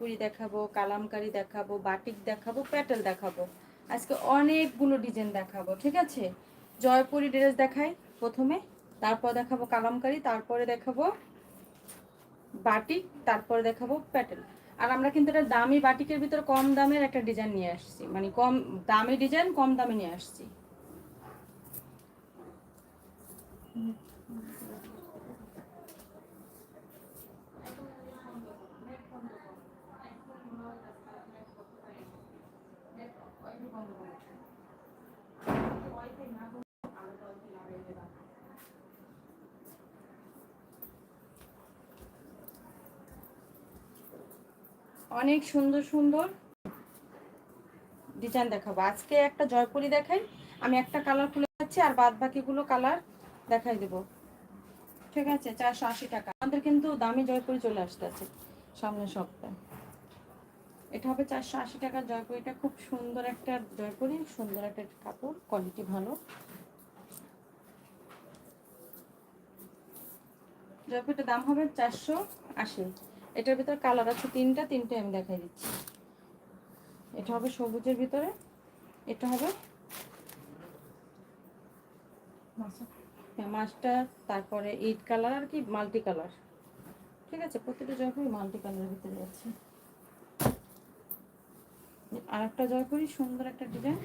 পুরি দেখাবো, কালামকারি দেখাবো, বাটিক দেখাবো, প্যাটেল দেখাবো। আজকে অনেকগুলো ডিজাইন দেখাবো, ঠিক আছে? জয়পুরি ড্রেস দেখাই প্রথমে, তারপর দেখাবো কালামকারি, তারপরে দেখাবো বাটিক, তারপরে দেখাবো প্যাটেল। আর আমরা কিন্তু এটা দামি বাটিকের ভিতরে কম দামের একটা ডিজাইন নিয়ে আসছি মানে কম দামি ডিজাইন, কম দামে নিয়ে আসছি। অনেক সুন্দর সুন্দর ডিজাইন দেখাবো। আজকে একটা জয়পুরি দেখাই, আমি একটা কালার খুলে যাচ্ছি আর বাদ বাকিগুলো কালার দেখাই দেব। ঠিক আছে, চারশো আশি টাকা। আমাদের কিন্তু দামি জয়পুরি চলে আসতে আছে সামনের সপ্তাহে। এটা হবে চারশো আশি টাকার জয়পুরিটা খুব সুন্দর একটা জয়পুরি, সুন্দর একটা কাপড় কোয়ালিটি ভালো। জয়পুরিটার দাম হবে চারশো আশি। এটার ভিতরে কালার আছে তিনটা, তিনটে আমি দেখাই দিচ্ছি। এটা হবে সবুজের ভিতরে, এটা হবে মাছটা, তারপরে ইট কালার আর কি, মাল্টি কালার। ঠিক আছে, প্রতিটা জয়পুরি মাল্টি কালারের ভিতরে আছে। আর একটা জয়পুরি সুন্দর একটা ডিজাইন।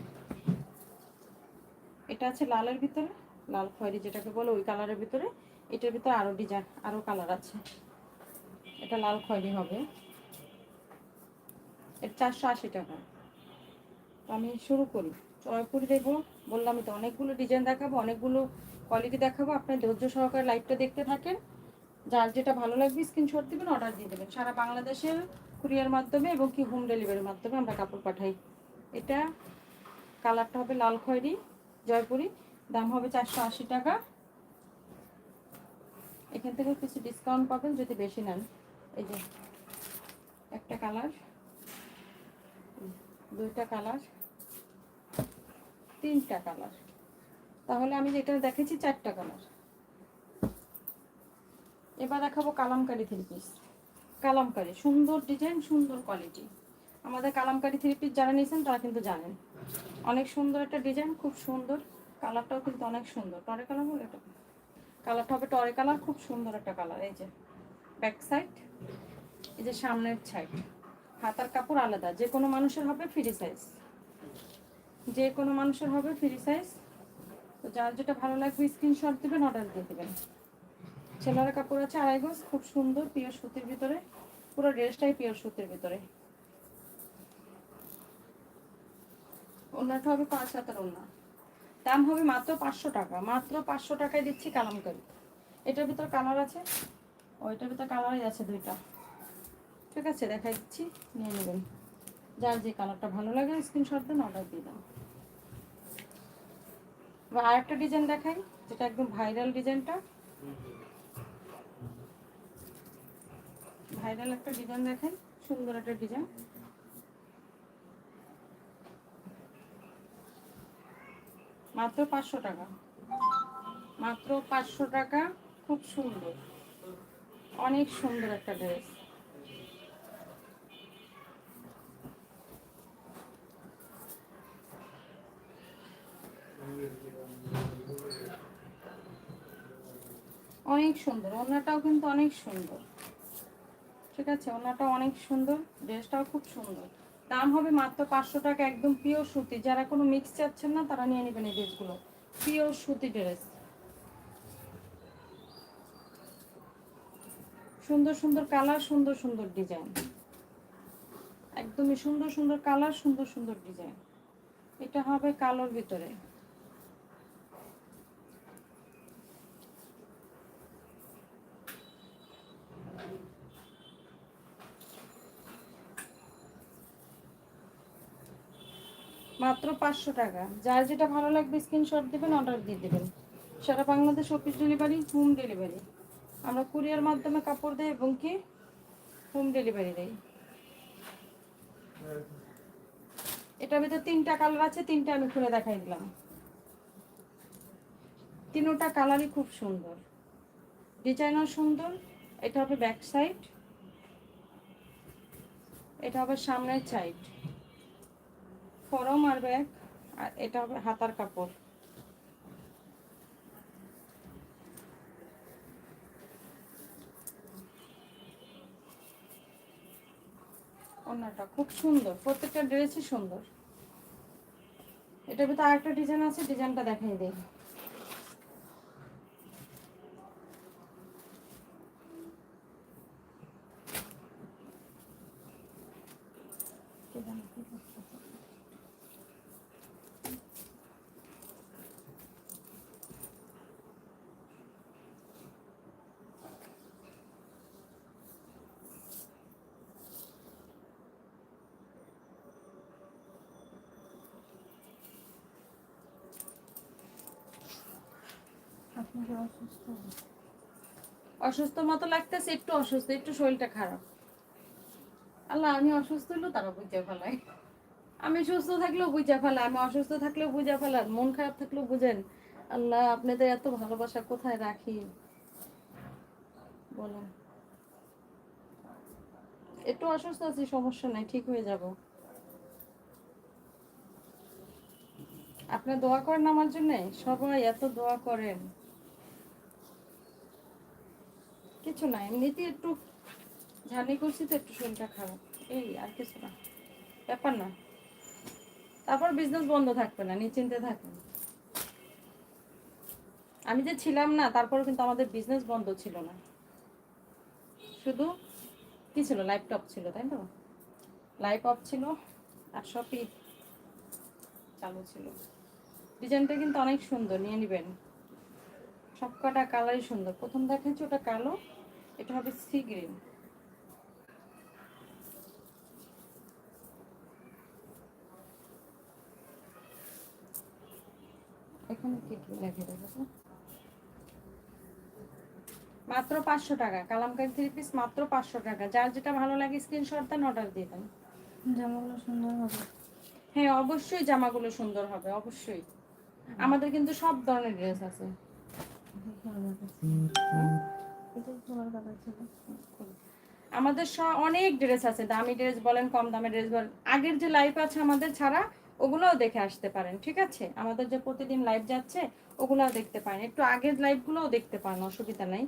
এটা আছে লালের ভিতরে, লাল খয়েরি যেটাকে বলে ওই কালারের ভিতরে। এটার ভিতরে আরও ডিজাইন, আরও কালার আছে। এটা লাল খয়েরি হবে। এটা চারশো আশি টাকা। আমি শুরু করি। জয়পুরি দেখব বললামই তো অনেকগুলো ডিজাইন দেখাবো, অনেকগুলো কোয়ালিটি দেখাবো। আপনার ধৈর্য সহকারে লাইভটা দেখতে থাকেন। যার যেটা ভালো লাগবে স্ক্রিনশট দিবেন অর্ডার দিয়ে দেবেন। সারা বাংলাদেশের কুরিয়ার মাধ্যমে এবং কি হোম ডেলিভারির মাধ্যমে আমরা কাপড় পাঠাই। এটা কালারটা হবে লাল খয়েরি, জয়পুরি। দাম হবে চারশো আশি টাকা। এখান থেকে কিছু ডিসকাউন্ট পাবেন যদি বেশি নেন। এই যে, একটা কালার, দুইটা কালার, তিনটা কালার। তাহলে আমি যেটা দেখেছি, চারটা কালার। এবার দেখাবো কালামকারি থ্রি পিস কালামকারি, সুন্দর ডিজাইন সুন্দর কোয়ালিটি আমাদের কালামকারি থ্রি পিস যারা নিয়েছেন, তারা কিন্তু জানেন। অনেক সুন্দর একটা ডিজাইন খুব সুন্দর। কালারটাও কিন্তু অনেক সুন্দর। টরে কালার এটা কালারটা হবে টরে কালার খুব সুন্দর একটা কালার এই যে ব্যাক সাইড, এই যে সামনের সাইড হাতার কাপড় আলাদা, যে কোনো মানুষের হবে ফ্রি সাইজ যে কোনো মানুষের হবে ফ্রি সাইজ তো যার যেটা ভালো লাগবে স্ক্রিনশট দিবেন অর্ডার দিয়ে দেবেন। ছেলের কাপড় আছে আড়াই গজ, খুব সুন্দর পিওর সুতির ভিতরে। পুরো ড্রেসটাই পিওর সুতির ভিতরে। ওনাটা হবে পাঁচ হাতের ওনা দাম হবে মাত্র পাঁচশো টাকা। মাত্র পাঁচশো টাকায় দিচ্ছি কালামকারি। এটার ভিতর কালার আছে? ওইটার ভিতর কালারই আছে দুইটা। ঠিক আছে দেখা দিচ্ছি নিয়ে নেবেন। যার যে কালারটা ভালো লাগে স্ক্রিনশট দেন অর্ডার দিয়ে দেন। আর একটা ডিজাইন দেখাই যেটা একদম ভাইরাল ডিজাইনটা ভাইরাল একটা ডিজাইন দেখাই সুন্দর একটা ডিজাইন মাত্র পাঁচশো টাকা। মাত্র পাঁচশো টাকা খুব সুন্দর। অনেক সুন্দর একটা ড্রেস। অনেক সুন্দর ওনাটাও কিন্তু অনেক সুন্দর। ঠিক আছে ওনাটা অনেক সুন্দর, ড্রেসটাও খুব সুন্দর। দাম হবে মাত্র পাঁচশো টাকা, একদম পিওর সুতি। যারা কোনো মিক্স চাচ্ছেন না, তারা নিয়ে নেবেন এই ড্রেসগুলো পিওর সুতি ড্রেস সুন্দর সুন্দর কালার, সুন্দর সুন্দর ডিজাইন। একদমই সুন্দর সুন্দর কালার, সুন্দর সুন্দর ডিজাইন। এটা হবে কালোর ভিতরে। মাত্র পাঁচশো টাকা। যার যেটা ভালো লাগবে স্ক্রিনশট দেবেন অর্ডার দিয়ে দেবেন। সারা Bangladesh office delivery home delivery আমরা কুরিয়ার মাধ্যমে কাপড় দেই এবং কি হোম ডেলিভারি দেই। এটার ভিতরে তিনটা কালার আছে, তিনটা আমি খুলে দেখাই দিলাম। তিনোটা কালারই খুব সুন্দর। ডিজাইনও সুন্দর, এটা হবে ব্যাক সাইড এটা হবে সামনের সাইড ফরম আর ব্যাক আর এটা হবে হাতার কাপড়। ওনাটা খুব সুন্দর প্রত্যেকটা ড্রেসই সুন্দর। এটার ভিতরে আরেকটা ডিজাইন আছে ডিজাইনটা দেখাই দিই আপনাকে অসুস্থ অসুস্থ মতো লাগতেছে, একটু অসুস্থ, একটু শরীরটা খারাপ। আল্লাহ, আমি অসুস্থ হলেও তারা বুঝে ফেলায়। আমি সুস্থ থাকলেও বুঝে ফেলা আমি অসুস্থ থাকলেও বুঝে ফেলার মন খারাপ থাকলেও বুঝেন। আল্লাহ, আপনাদের এত ভালোবাসা কোথায় রাখি? বলেন। একটু অসুস্থ আছি, সমস্যা নাই, ঠিক হয়ে যাব। আপনার দোয়া করেন আমার জন্য? সবাই এত দোয়া করেন। কিছু না এমনিতে একটু ঝানি করছি তো, একটু শরীরটা খারাপ। এই আর কিছু না। ব্যাপার না। তারপর বিজনেস বন্ধ থাকবে না, নিশ্চিন্তে থাকবে। আমি যে ছিলাম না তারপরে কিন্তু আমাদের বিজনেস বন্ধ ছিল না। শুধু কি ছিল? ল্যাপটপ ছিল, তাই তো? লাইভ অফ ছিল আর সবই চালু ছিল। ডিজাইনটা কিন্তু অনেক সুন্দর, নিয়ে নেবেন। সব কটা কালারই সুন্দর। প্রথম দেখাচ্ছি, ওটা কালো। এটা হবে সি গ্রিন। এখানে কি কি লেখে দেখো? মাত্র পাঁচশো টাকা। কালামকারি থ্রি পিস মাত্র পাঁচশো টাকা। যার যেটা ভালো লাগে স্ক্রিনশট দেন অর্ডার দিয়ে দেন। জামাগুলো সুন্দর হবে। হ্যাঁ অবশ্যই জামাগুলো সুন্দর হবে অবশ্যই। আমাদের কিন্তু সব ধরনের ড্রেস আছে। আমাদের স- অনেক ড্রেস আছে, দামি ড্রেস বলেন, কম দামের ড্রেস বলেন। আগের যে লাইভ আছে আমাদের ছাড়া, ওগুলোও দেখে আসতে পারেন, ঠিক আছে? আমাদের যে প্রতিদিন লাইভ যাচ্ছে, ওগুলোও দেখতে পারেন। একটু আগের লাইভগুলোও দেখতে পারেন, অসুবিধা নাই।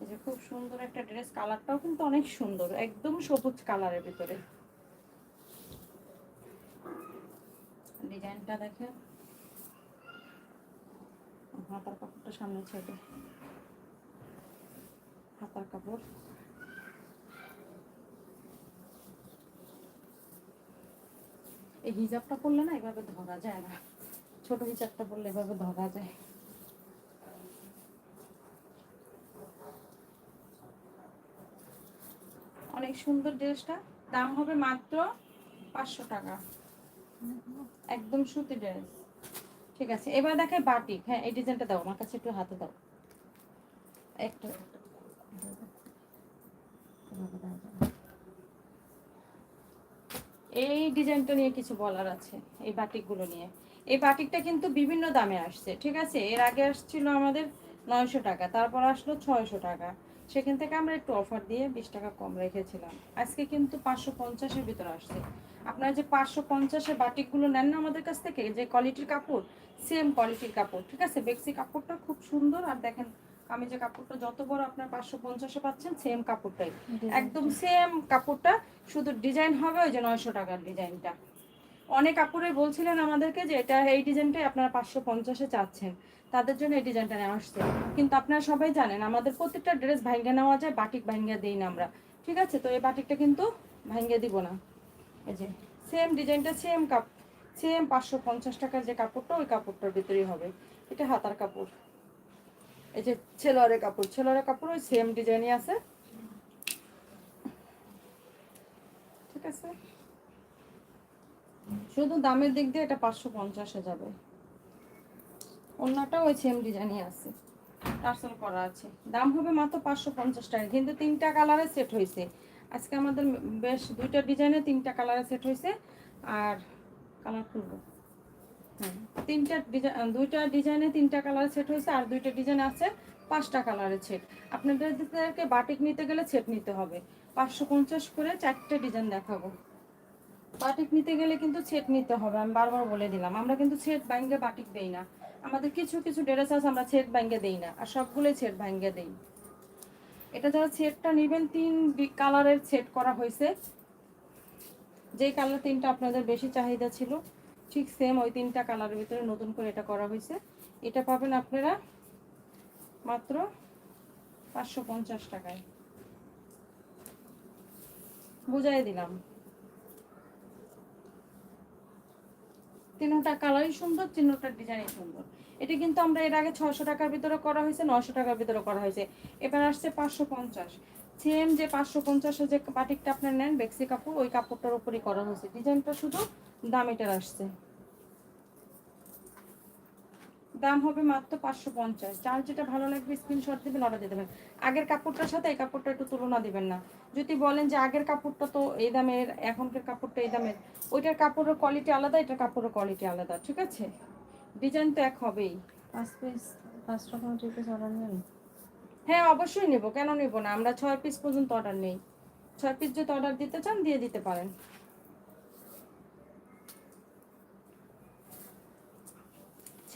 এই যে খুব সুন্দর একটা ড্রেস কালারটাও কিন্তু অনেক সুন্দর, একদম সবুজ কালারের ভিতরে। ডিজাইনটা দেখে হাতার কাপড়টা সামনে ছেড়ে হাতার কাপড়। এই হিজাবটা পরলে না এভাবে ধরা যায় না। ছোট হিজাবটা পরলে এভাবে ধরা যায়। অনেক সুন্দর ড্রেসটা। দাম হবে মাত্র পাঁচশো টাকা। একদম সুতি ড্রেস। ঠিক আছে, এবার দেখাই বাটিক। হ্যাঁ এই ডিজাইনটা দাও, আমার কাছে একটু হাতে দাও। একটা এই ডিজাইনটা নিয়ে কিছু বলার আছে, এই বাটিকগুলো নিয়ে। এই বাটিকটা কিন্তু বিভিন্ন দামে আসছে, ঠিক আছে? এর আগে আসছিল আমাদের নয়শো টাকা, তারপর আসলো ছয়শো টাকা। সেখান থেকে আমরা একটু অফার দিয়ে বিশ টাকা কম রেখেছিলাম। আজকে কিন্তু পাঁচশো পঞ্চাশের ভিতরে আসছে। আপনারা যে পাঁচশো পঞ্চাশের বাটিকগুলো নেন না আমাদের কাছ থেকে, যে কোয়ালিটির কাপড় সেম কোয়ালিটির কাপড়, ঠিক আছে? বেক্সি কাপড়টা খুব সুন্দর, আর দেখেন আমি যে কাপড়টা যত বড় আপনার পাঁচশো পঞ্চাশে পাচ্ছেন সেম কাপড়টাই। একদম সেম কাপড়টা শুধু ডিজাইন হবে ওই যে নয়শো টাকার ডিজাইনটা অনেক কাপড়ে বলছিলেন আমাদেরকে যে এটা এই ডিজাইনটাই আপনারা পাঁচশো পঞ্চাশে চাচ্ছেন। তাদের জন্য এই ডিজাইনটা নেওয়া আসছে। কিন্তু আপনারা সবাই জানেন আমাদের প্রত্যেকটা ড্রেস ভাঙ্গে নেওয়া যায় বাটিক ভাঙ্গা দিই না আমরা। ঠিক আছে? তো এই বাটিকটা কিন্তু ভাঙ্গে দিব না। এই যে সেম ডিজাইনটা সেম কাপ সেম পাঁচশো পঞ্চাশ টাকার যে কাপড়টা ওই কাপড়টার ভিতরেই হবে। এটা হাতার কাপড়। এই যে ছেলোয়ারের কাপড় ছেলোয়ারের কাপড় ওই সেম ডিজাইনই আছে। ঠিক আছে? শুধু দামের দিক দিয়ে এটা পাঁচশো পঞ্চাশে যাবে। অন্যটা ওই সেম ডিজাইনই আছে। টার্সেল করা আছে। দাম হবে মাত্র পাঁচশো পঞ্চাশ টাকা। কিন্তু তিনটা কালারে সেট হয়েছে। আজকে আমাদের বেশ দুইটা ডিজাইনে তিনটা কালারে সেট হয়েছে। আর কালার খুলবো। তিনটা ডিজাইন দুইটা ডিজাইনে তিনটা কালার সেট হয়েছে আর দুইটা ডিজাইন আছে পাঁচটা কালারের সেট আপনাদেরকে বাটিক নিতে গেলে সেট নিতে হবে। পাঁচশো পঞ্চাশ করে চারটে ডিজাইন দেখাবো। বাটিক নিতে গেলে কিন্তু ছেট নিতে হবে, আমি বারবার বলে দিলাম। আমরা কিন্তু ছেট ব্যাঙ্গে বাটিক দেই না। আমাদের কিছু কিছু ড্রেস আছে, আমরা ছেট ব্যাঙ্গে দেই না। আর সবগুলোই ছেট ব্যাঙ্গে দেই। এটা যারা সেটটা নেবেন, তিন কালারের সেট করা হয়েছে। যে কালার তিনটা আপনাদের বেশি চাহিদা ছিল ঠিক সেম ওই তিনটা কালারের ভিতরে নতুন করে এটা করা হয়েছে। এটা পাবেন আপনারা মাত্র পাঁচশো পঞ্চাশ টাকায়। বুঝাই দিলাম। তিনটা কালারই সুন্দর তিনটার ডিজাইনই সুন্দর। এটা কিন্তু আমরা এর আগে ছশো টাকার ভিতরে করা হয়েছে নশো টাকার ভিতরে করা হয়েছে। এবার আসছে পাঁচশো পঞ্চাশ। সেম যে পাঁচশো পঞ্চাশের যে বাটিকটা আপনার নেন, বেক্সি কাপড়, ওই কাপড়টার উপরই করা হয়েছে। ডিজাইনটা শুধু দাম এটার আসছে। দাম হবে মাত্র পাঁচশো পঞ্চাশ। যার যেটা ভালো লাগবে স্ক্রিনশট দিবেন অর্ডার দিতে দেবেন। আগের কাপড়টার সাথে এই কাপড়টা একটু তুলনা দিবেন না। যদি বলেন যে আগের কাপড়টা তো এই দামের এখনকার কাপড়টা এই দামের ওইটার কাপড়ের কোয়ালিটি আলাদা এটার কাপড়ের কোয়ালিটি আলাদা ঠিক আছে? ডিজাইন তো এক হবেই। পাঁচ পিস পাঁচ রকম থ্রি পিস অর্ডার নেন। হ্যাঁ অবশ্যই নেব। কেন নেব না? আমরা ছয় পিস পর্যন্ত অর্ডার নেই। ছয় পিস যদি অর্ডার দিতে চান দিয়ে দিতে পারেন।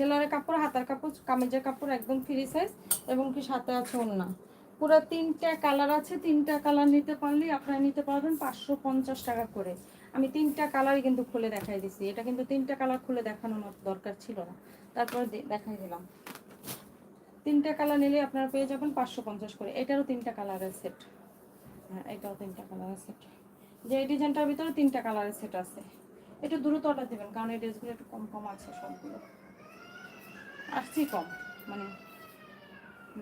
ছেলের কাপড়, হাতার কাপড়, কামেজের কাপড় একদম ফ্রি সাইজ এবং কি সাথে আছে ওন্না পুরো তিনটা কালার আছে, তিনটা কালার নিতে পারলেই আপনারা নিতে পারবেন পাঁচশো পঞ্চাশ টাকা করে। আমি তিনটা কালারই কিন্তু খুলে দেখাই দিছি। এটা কিন্তু তিনটা কালার খুলে দেখানোর দরকার ছিল না। তারপরে দেখাই দিলাম। তিনটা কালার নিলে আপনারা পেয়ে যাবেন পাঁচশো পঞ্চাশ করে। এটারও তিনটা কালারের সেট হ্যাঁ এটাও তিনটা কালারের সেট যে এই ডিজাইনটার ভিতরে তিনটা কালারের সেট আছে। একটু দ্রুত অর্ডার দেবেন, কারণ এই ড্রেসগুলো একটু কম কম আছে সবগুলো। আসছি কম মানে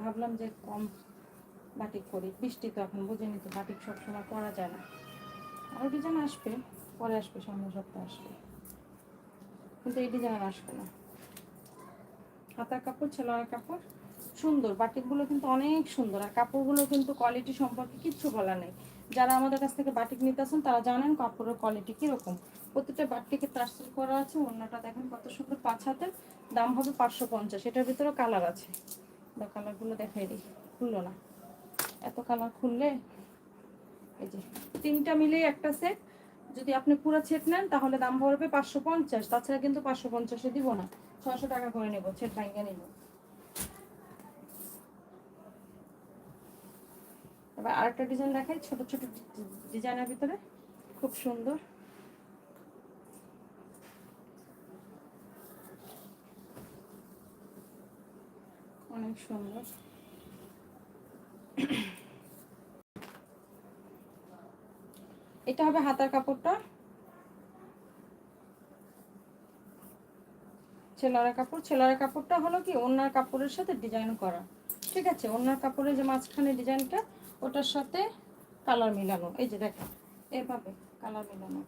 ভাবলাম যে কম বাটিক করি। বৃষ্টি তো এখন বুঝে নিতে বাটিক সবসময় করা যায় না। আরও ডিজাইন আসবে, পরে আসবে, সামনের সপ্তাহে আসবে। কিন্তু এই ডিজাইন আসবে না। হাতার কাপড়, ছেলের কাপড়, সুন্দর। বাটিকগুলো কিন্তু অনেক সুন্দর। আর কাপড়গুলো কিন্তু কোয়ালিটি সম্পর্কে কিচ্ছু বলা নেই। যারা আমাদের কাছ থেকে বাটিক নিতে আসেন, তারা জানেন কাপড়ের কোয়ালিটি কীরকম। প্রত্যেকটা বাটিকে টার্সেল করা আছে অন্যটা দেখেন কত সুন্দর পাঁচ হাতের, দাম হবে পাঁচশো পঞ্চাশ, এটার ভিতরে কালার আছে। কালারগুলো দেখাই দিই, খুললো না। এত কালার খুললে, এই যে তিনটা মিলেই একটা সেট যদি আপনি পুরো সেট নেন, তাহলে দাম পড়বে পাঁচশো পঞ্চাশ, তাছাড়া কিন্তু পাঁচশো পঞ্চাশে দিব না ছশো টাকা করে নেব সেট ভাঙ্গা নেব। এবার আরেকটা ডিজাইন দেখাই, ছোট ছোট ডিজাইনের ভিতরে, খুব সুন্দর। অনেক সুন্দর। এটা হবে হাতার কাপড়টা। ছেলারা কাপড়। ছেলারা কাপড়টা হলো কি ওনার কাপড়ের সাথে ডিজাইন করা। ঠিক আছে? ওনার কাপড়ের যে মাঝখানে ডিজাইনটা ওটার সাথে কালার মিলানো। এই যে দেখো এভাবে কালার মিলানো।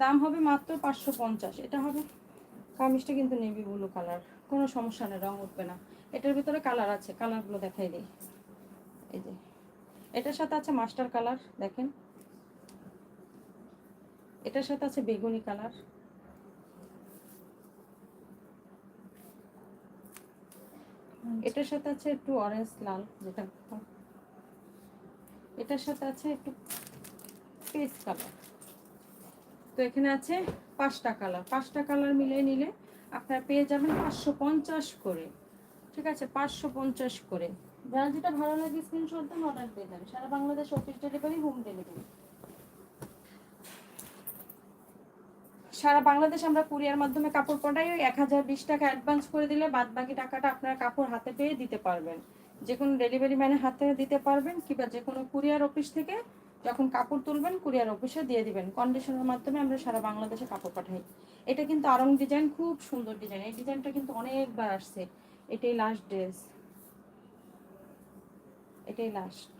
দাম হবে মাত্র পাঁচশো পঞ্চাশ। এটা হবে? কামিজটা কিন্তু নেভি ব্লু কালার কোনো সমস্যা নেই, রং উঠবে না। এটার ভিতরে কালার আছে কালারগুলো দেখাই দিই। এই যে, এটার সাথে আছে মাস্টার কালার দেখেন। এটার সাথে আছে বেগুনি কালার এটার সাথে আছে একটু অরেঞ্জ লাল, যেটা এটার সাথে আছে একটু পেস্ট কালার তো এখানে আছে পাঁচটা কালার পাঁচটা কালার মিলিয়ে নিলে আপনারা পেয়ে যাবেন পাঁচশো পঞ্চাশ করে। ঠিক আছে, পাঁচশো পঞ্চাশ করে। যার যেটা ভালো লাগে স্ক্রিনশট দেন অর্ডার দিয়ে দেন। সারা Bangladesh office delivery home delivery সারা বাংলাদেশ আমরা কুরিয়ার মাধ্যমে কাপড় পাঠাই ওই এক হাজার বিশ টাকা অ্যাডভান্স করে দিলে বাদ বাকি টাকাটা আপনার কাপড় হাতে পেয়ে দিতে পারবেন। যে কোনো ডেলিভারি ম্যানের হাতে দিতে পারবেন, কিংবা যে কোনো কুরিয়ার অফিস থেকে যখন কাপড় তুলবেন কুরিয়ার অফিসে দিয়ে দিবেন। কন্ডিশনের মাধ্যমে আমরা সারা বাংলাদেশে কাপড় পাঠাই। এটা কিন্তু আরং ডিজাইন খুব সুন্দর ডিজাইন এই ডিজাইনটা কিন্তু অনেকবার আসছে। এটাই লাস্ট ড্রেস এটাই লাস্ট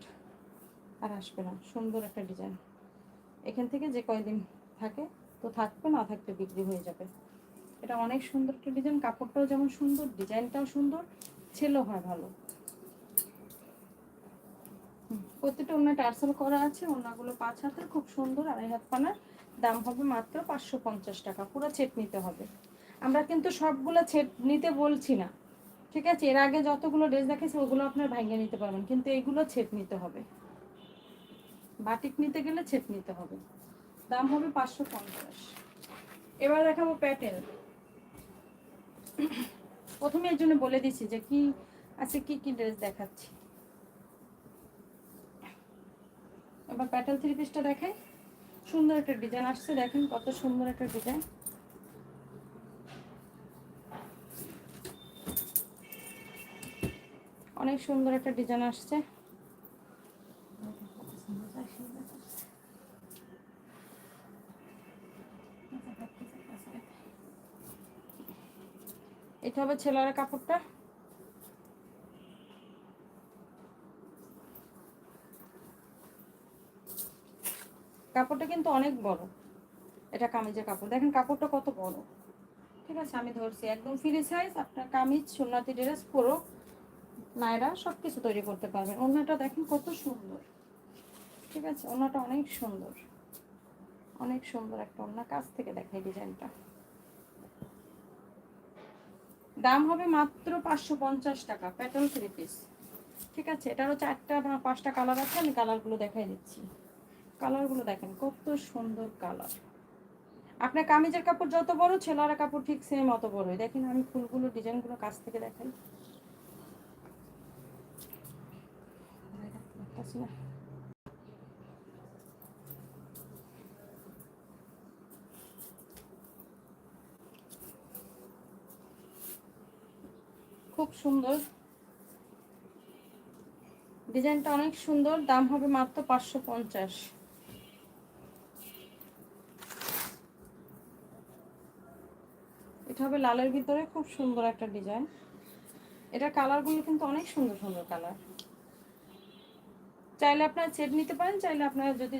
আর আসবে না। সুন্দর একটা ডিজাইন এখান থেকে যে কয়দিন থাকে তো থাকবে না থাকতে বিক্রি হয়ে যাবে। এটা অনেক সুন্দর একটা ডিজাইন কাপড়টাও যেমন সুন্দর ডিজাইনটাও সুন্দর ছেলেও হয় ভালো। হুম, প্রত্যেকটা ওনা টার্সেল করা আছে ওনাগুলো পাঁচ হাতের খুব সুন্দর আড়াই হাত পানার। দাম হবে মাত্র পাঁচশো পঞ্চাশ টাকা। পুরো ছেট নিতে হবে। আমরা কিন্তু সবগুলো ছেট নিতে বলছি না। ঠিক আছে? এর আগে যতগুলো ড্রেস দেখেছি ওগুলো আপনার ভাঙিয়ে নিতে পারবেন। কিন্তু এগুলো ছেট নিতে হবে। বাটিক নিতে গেলে ছেট নিতে হবে। দাম হবে পাঁচশো পঞ্চাশ। এবার দেখাবো প্যাটেল। প্রথমে এর জন্য বলে দিচ্ছি যে কি আছে, কি কি ড্রেস দেখাচ্ছি। এবার প্যাটেল থ্রি পিসটা দেখাই। সুন্দর একটা ডিজাইন আসছে। দেখেন কত সুন্দর একটা ডিজাইন। অনেক সুন্দর একটা ডিজাইন আসছে। এটা হবে ছেলের কাপড়টা। কাপড়টা কিন্তু অনেক বড়। এটা কামিজের কাপড়। দেখেন কাপড়টা কত বড়। ঠিক আছে, আমি ধরছি। একদম ফ্রি সাইজ আপনার কামিজ, সোনাতি ড্রেস পুরো নায়রা সব কিছু তৈরি করতে পারবেন ওনাটা দেখেন কত সুন্দর। ঠিক আছে? ওনাটা অনেক সুন্দর। অনেক সুন্দর একটা ওনার কাছ থেকে দেখাই ডিজাইনটা। দাম হবে মাত্র পাঁচশো পঞ্চাশ টাকা প্যাটার্ন থ্রি পিস ঠিক আছে? এটারও চারটা বা পাঁচটা কালার আছে, আমি কালারগুলো দেখাই দিচ্ছি। কালারগুলো দেখেন, কত সুন্দর কালার আপনার কামিজের কাপড় যত বড়, ছেলেরা কাপড় ঠিক সেম অত বড়ই। দেখেন আমি ফুলগুলো, ডিজাইনগুলো কাছ থেকে দেখাই। না। খুব সুন্দর। ডিজাইনটা অনেক সুন্দর, দাম হবে মাত্র পাঁচশো পঞ্চাশ। এটা হবে লালের ভিতরে খুব সুন্দর একটা ডিজাইন। এটার কালারগুলো কিন্তু অনেক সুন্দর সুন্দর কালার। চাইলে আপনারা সেট নিতে পারেন, চাইলে আপনারা যদি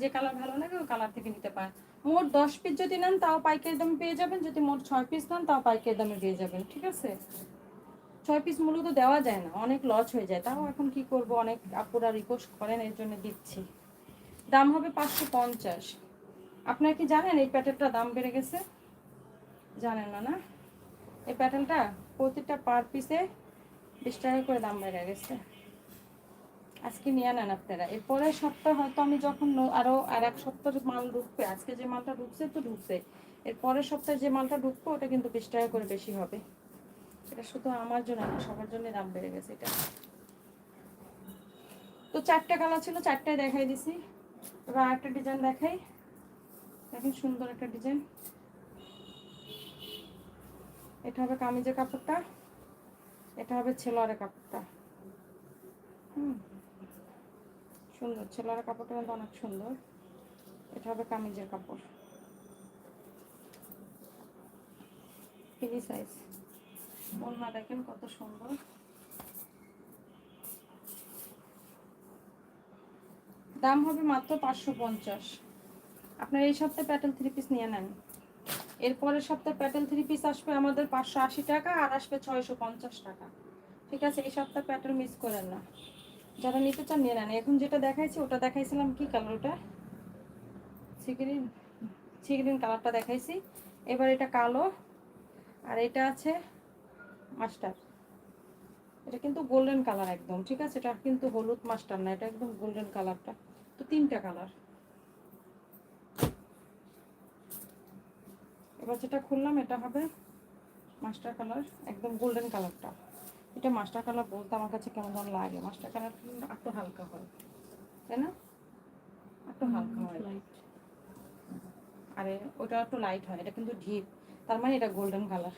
যে কালার ভালো লাগে ওই কালার থেকে নিতে পারেন। মোট দশ পিস যদি নেন তাও পাইকারি দামে পেয়ে যাবেন, যদি মোট ছয় পিস নেন তাও পাইকারি দামে পেয়ে যাবেন, ঠিক আছে? ছয় পিস মূলত দেওয়া যায় না, অনেক লস হয়ে যায়। তাও এখন কি করব, অনেক আপুরা রিকোয়েস্ট করেন, এর জন্য দিচ্ছি। দাম হবে পাঁচশো পঞ্চাশ। আপনারা কি জানেন এই প্যাটেলটা দাম বেড়ে গেছে? জানেন না না? এই প্যাটেলটা প্রতিটা পার পিসে বিশ টাকা করে দাম বেড়ে গেছে। আজকে নিয়ে নেন আপনারা। এরপরের সপ্তাহ হয়তো আমি যখন ন- আরও আর এক সপ্তাহ মাল ঢুকবে, আজকে যে মালটা ঢুকছে তো ঢুকছে। এর পরের সপ্তাহে যে মালটা ঢুকবে, ওটা কিন্তু বিশ টাকা করে বেশি হবে। এটা শুধু আমার জন্য না, সবার জন্য দাম বেড়ে গেছে এটা। তো চারটা কালার ছিল, চারটায় দেখাই দিছি। এবার একটা ডিজাইন দেখাই। দেখেন সুন্দর একটা ডিজাইন। এটা হবে কামিজের কাপড়টা, এটা হবে ছেলোয়ারের কাপড়টা। হুম। সুন্দর। ছেলোয়ারের কাপড়টা কিন্তু অনেক সুন্দর। এটা হবে কামিজের কাপড়। ফ্রি সাইজ ওড়না দেখেন কত সুন্দর। দাম হবে মাত্র পাঁচশো পঞ্চাশ। আপনার এই সপ্তাহে প্যাটেল থ্রি পিস নিয়ে নেন। এরপরের সপ্তাহে প্যাটেল থ্রি পিস আসবে আমাদের পাঁচশো আশি টাকা আর আসবে ছয়শো পঞ্চাশ টাকা। ঠিক আছে, এই সপ্তাহে প্যাটেল মিস করেন না। যারা নিতে চান, নিয়ে নেন। এখন যেটা দেখাইছি, ওটা দেখাইছিলাম কি কালার ওটা সিগ্রিন সিগ্রিন কালারটা দেখাইছি। এবার এটা কালো, আর এটা আছে মাস্টার এটা কিন্তু গোল্ডেন কালার একদম, ঠিক আছে? এটা কিন্তু হলুদ মাস্টার না, এটা একদম গোল্ডেন কালারটা। তো তিনটা কালার। এবার যেটা খুললাম, এটা হবে মাস্টার কালার, একদম গোল্ডেন কালারটা। এটা মাস্টার কালার বলতে আমার কাছে কেমন যেন লাগে। মাস্টার কালার একটু হালকা হয় তাই না? একটু হালকা হয়। আরে ওটা একটু লাইট হয় এটা কিন্তু ডিপ তার মানে এটা গোল্ডেন কালার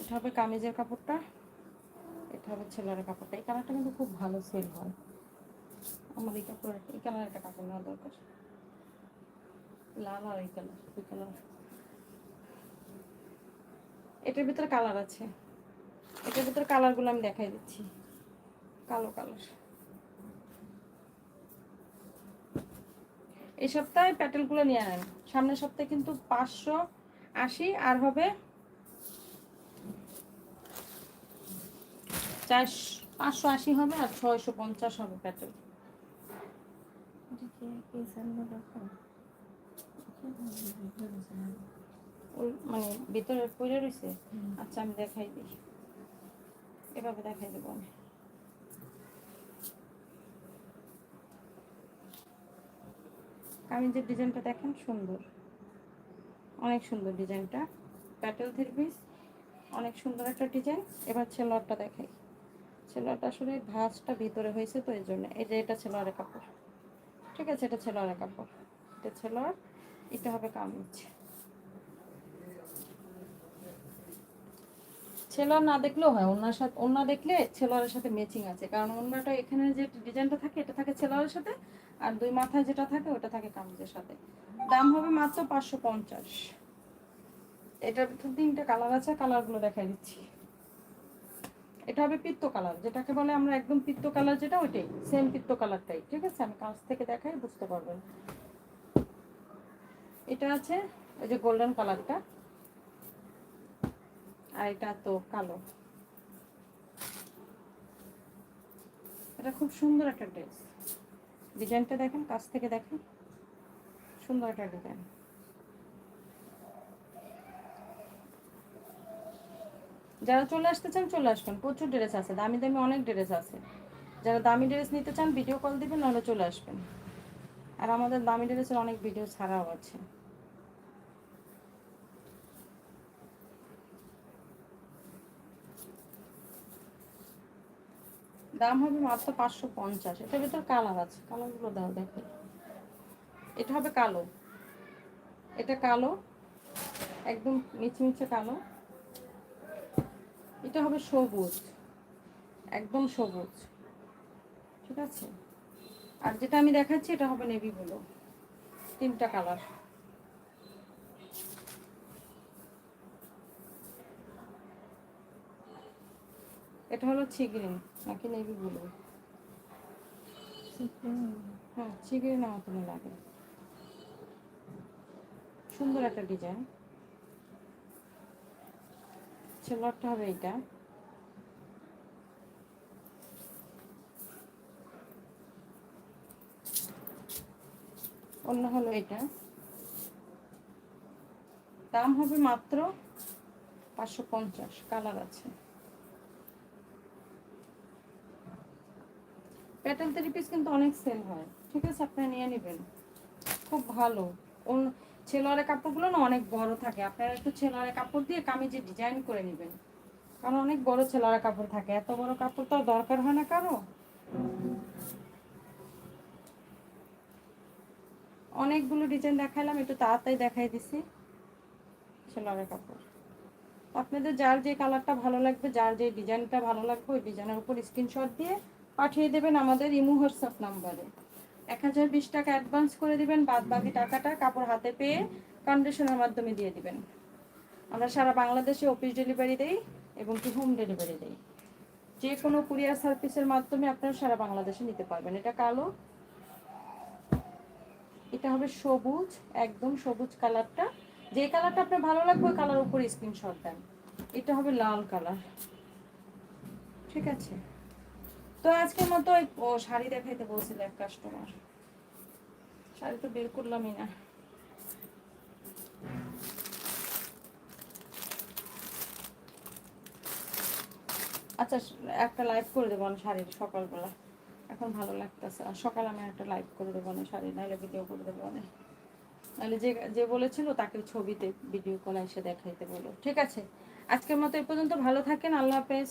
এটা হবে কামিজের কাপড়টা এটা হবে ছেলের কাপড়টা। এই কালারটা কিন্তু খুব ভালো সেল হয়। আমার এই কাপড় এই কালার একটা কাপড় নেওয়া দরকার। লাল আর এই কালার ওই কালার এটার ভিতরে কালার আছে। এটার ভিতরে কালারগুলো আমি দেখাই দিচ্ছি। কালো কালার। এই সপ্তাহে প্যাটেলগুলো নিয়ে নেন সামনের সপ্তাহে কিন্তু পাঁচশো আশি আর হবে চার পাঁচশো আশি হবে আর ছয়শো পঞ্চাশ হবে প্যাটেল। মানে ভিতরে পড়ে রয়েছে? আচ্ছা আমি দেখাই দিই। এভাবে দেখাই দেবো আমি। কামিজের ডিজাইনটা দেখেন, সুন্দর। অনেক সুন্দর ডিজাইনটা। প্যাটেল থ্রি পিস অনেক সুন্দর একটা ডিজাইন। এবার ছেলোয়ারটা দেখাই। ছেলোয়ারটা আসলে ভাঁজটা ভিতরে হয়েছে তো এই জন্য এই যে এটা ছেলোয়ারের কাপড়। ঠিক আছে, এটা ছেলোয়ারের কাপড়। এটা ছেলোয়ার, এটা হবে কামিজ। ছেলোয়ার না দেখলেও হয়, ওনার সাথে, ওনা দেখলে ছেলোয়ারের সাথে ম্যাচিং আছে। কারণ ওনাটা এখানে যে ডিজাইনটা থাকে, এটা থাকে ছেলোয়ারের সাথে, আর দুই মাথায় যেটা থাকে, ওটা থাকে কামিজের সাথে। দাম হবে মাত্র পাঁচশো পঞ্চাশ। এটার ভিতর তিনটে কালার আছে কালারগুলো দেখাই দিচ্ছি। এটা হবে পিত্ত কালার যেটাকে বলে আমরা একদম পিত্ত কালার যেটা, ওইটাই সেম পিত্ত কালারটাই ঠিক আছে? আমি কাছ থেকে দেখাই, বুঝতে পারবেন। এটা আছে, ওই যে গোল্ডেন কালারটা আর এটা তো কালো। এটা খুব সুন্দর একটা ড্রেস। ডিজাইনটা দেখেন, কাছ থেকে দেখেন। সুন্দর একটা ডিজাইন। যারা চলে আসতে চান, চলে আসবেন। প্রচুর ড্রেস আছে, দামি দামি অনেক ড্রেস আছে। যারা দামি ড্রেস নিতে চান ভিডিও কল দিবেন, নাহলে চলে আসবেন। আর আমাদের দামি ড্রেসের অনেক ভিডিও ছাড়াও আছে। দাম হবে মাত্র পাঁচশো পঞ্চাশ। এটার ভিতর কালার আছে। কালারগুলো দাও, দেখো। এটা হবে কালো। এটা কালো, একদম মিচমিচে কালো। এটা হবে সবুজ। একদম সবুজ। ঠিক আছে? আর যেটা আমি দেখাচ্ছি, এটা হবে নেভি ব্লু। তিনটা কালার। এটা হলো ছিগ্রিন নাকি নেভি ব্লু হ্যাঁ ছিগ্রিন মতনই লাগে। সুন্দর একটা ডিজাইন ছেলেরটা হবে এইটা। অন্য হলো এটা। দাম হবে মাত্র পাঁচশো পঞ্চাশ, কালার আছে। প্যাটার্ন থ্রি পিস কিন্তু অনেক সেল হয়। ঠিক আছে? আপনারা নিয়ে নেবেন। খুব ভালো। ছেলোয়ারের কাপড়গুলো না অনেক বড় থাকে। আপনারা একটু ছেলোয়ারের কাপড় দিয়ে কামিজে ডিজাইন করে নেবেন। কারণ অনেক বড় ছেলোয়ারের কাপড় থাকে। এত বড় কাপড় তো দরকার হয় না কারও। অনেকগুলো ডিজাইন দেখাইলাম, একটু তাড়াতাড়ি দেখাই দিছি ছেলোয়ারের কাপড়। আপনাদের যার যে কালারটা ভালো লাগবে, যার যে ডিজাইনটা ভালো লাগবে, ওই ডিজাইনের উপর স্ক্রিনশট দিয়ে পাঠিয়ে দেবেন আমাদের ইমু হোয়াটসঅ্যাপ নাম্বারে। এক হাজার বিশ টাকা অ্যাডভান্স করে দিবেন বাদ বাকি টাকাটা কাপড় হাতে পেয়ে কন্ডিশনের মাধ্যমে দিয়ে দিবেন। আমরা সারা বাংলাদেশে অফিস ডেলিভারি দেই এবং কি হোম ডেলিভারি দেই। যে কোনো কুরিয়ার সার্ভিসের মাধ্যমে আপনারা সারা বাংলাদেশে নিতে পারবেন। এটা কালো। এটা হবে সবুজ, একদম সবুজ কালারটা। যে কালারটা আপনার ভালো লাগবে, ওই কালার উপর স্ক্রিনশট দেন। এটা হবে লাল কালার। ঠিক আছে? তো আজকের মতো ও শাড়ি দেখাইতে বলছিল এক কাস্টমার শাড়ি তো বের করলামই না। আচ্ছা একটা লাইভ করে দেবো না শাড়ির সকালবেলা। এখন ভালো লাগতেছে আর সকাল আমি একটা লাইভ করে দেবো না শাড়ি, নাহলে ভিডিও করে দেবো না নাহলে যে যে বলেছিল তাকে ছবিতে ভিডিও কল এসে দেখাইতে বলো। ঠিক আছে? আজকের মতো এই পর্যন্ত। ভালো থাকেন। আল্লাহ হাফেজ।